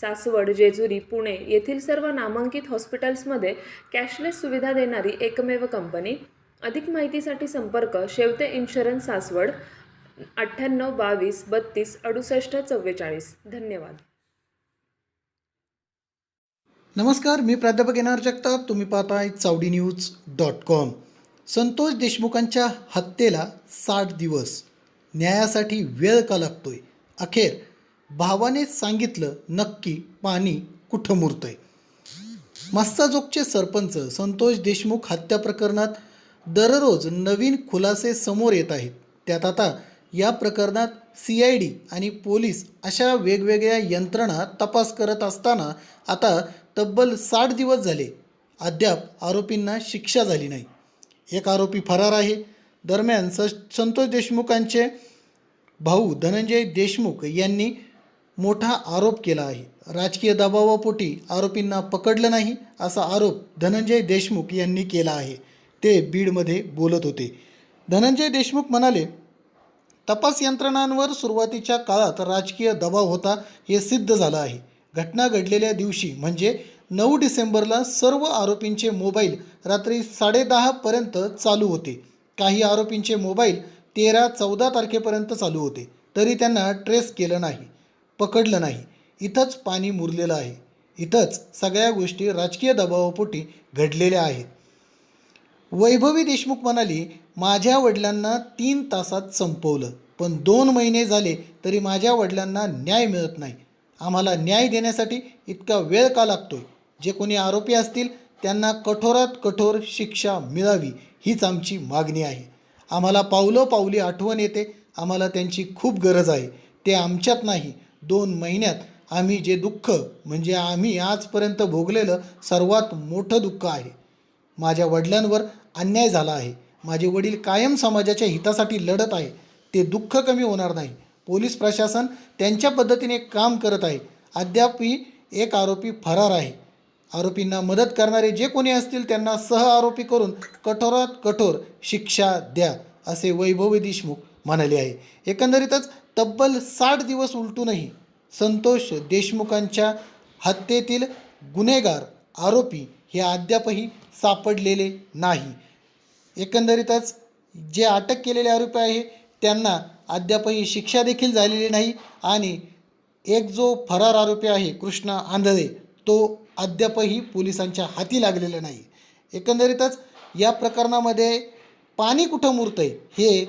सासवड जेजुरी पुणे येथील सर्व नामांकित हॉस्पिटल्समध्ये कॅशलेस सुविधा देणारी एकमेव कंपनी. अधिक माहितीसाठी संपर्क शेवते इन्शुरन्स सासवड अठ्ठ्याण्णव बावीस बत्तीस अडुसष्ट चव्वेचाळीस. धन्यवाद. नमस्कार मी प्राध्यापक एन जगताप. तुम्ही पाहताय Chavadi news dot com. Santosh देशमुखांच्या हत्येला साठ दिवस. न्यायासाठी वेळ का लागतोय? अखेर भावाने सांगितलं नक्की पाणी कुठं मुरतंय? मस्ताजोगचे सरपंच संतोष देशमुख हत्या प्रकरणात दररोज नवीन खुलासे समोर येत आहेत. त्यात आता या प्रकरणात सी आय डी आणि पोलीस अशा वेगवेगळ्या यंत्रणा तपास करत असताना आता तब्बल साठ दिवस झाले. अद्याप आरोपींना शिक्षा झाली नाही. एक आरोपी फरार आहे. दरम्यान स संतोष देशमुखांचे भाऊ धनंजय देशमुख यांनी मोठा आरोप केला आहे. राजकीय दबावापोटी आरोपींना पकडलं नाही असा आरोप धनंजय देशमुख यांनी केला आहे. ते बीडमध्ये बोलत होते. धनंजय देशमुख म्हणाले तपास यंत्रणांवर सुरुवातीच्या काळात राजकीय दबाव होता हे सिद्ध झालं आहे. घटना घडलेल्या दिवशी म्हणजे नऊ डिसेंबरला सर्व आरोपींचे मोबाईल रात्री साडेदहापर्यंत चालू होते. काही आरोपींचे मोबाईल तेरा चौदा तारखेपर्यंत चालू होते. तरी त्यांना ट्रेस केलं नाही. पकडलं नाही. इथंच पाणी मुरलेलं आहे. इथंच सगळ्या गोष्टी राजकीय दबावापोटी घडलेल्या आहेत. वैभवी देशमुख म्हणाली माझ्या वडिलांना तीन तासात संपवलं. पण दोन महिने झाले तरी माझ्या वडिलांना न्याय मिळत नाही. आम्हाला न्याय देण्यासाठी इतका वेळ का लागतोय? जे कोणी आरोपी असतील त्यांना कठोरात कठोर शिक्षा मिळावी हीच आमची मागणी आहे. आम्हाला पावलं पावली आठवण येते. आम्हाला त्यांची खूप गरज आहे. ते आमच्यात नाही. दोन महिन्यात आम्ही जे दुःख म्हणजे आम्ही आजपर्यंत भोगलेलं सर्वात मोठं दुःख आहे. माझ्या वडिलांवर अन्याय झाला आहे. माझे वडील कायम समाजाच्या हितासाठी लढत आहे. ते दुःख कमी होणार नाही. पोलीस प्रशासन त्यांच्या पद्धतीने काम करत आहे. अद्यापही एक आरोपी फरार आहे. आरोपींना मदत करणारे जे कोणी असतील त्यांना सह आरोपी करून कठोरात कठोर शिक्षा द्या असे वैभवी देशमुख म्हणाले आहे. एकंदरीतच तब्बल साठ दिवस उलटूनही संतोष देशमुखांच्या हत्येतील गुन्हेगार आरोपी हे अद्यापही सापडलेले नाही. एकंदरीतच जे अटक केलेले आरोपी आहे त्यांना अद्यापही शिक्षा देखील झालेली नाही आणि एक जो फरार आरोपी आहे कृष्णा आंधळे तो अद्यापही पोलिसांच्या हाती लागलेला नाही. एकंदरीतच या प्रकरणामध्ये पाणी कुठं मुरतंय हे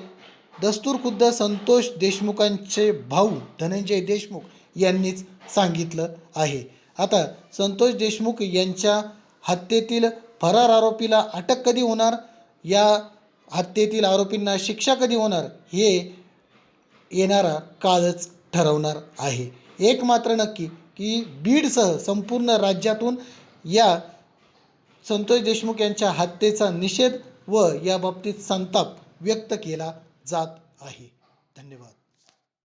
दस्तूर खुद्द संतोष देशमुखांचे भाऊ धनंजय देशमुख यांनीच सांगितलं आहे. आता संतोष देशमुख यांच्या हत्येतील फरार आरोपीला अटक कधी होणार? या हत्येतील आरोपींना शिक्षा कधी होणार? हे येणारा काळच ठरवणार आहे. एक मात्र नक्की की बीडसह संपूर्ण राज्यातून या संतोष देशमुख यांच्या हत्येचा निषेध व याबाबतीत संताप व्यक्त केला जात आहे. धन्यवाद.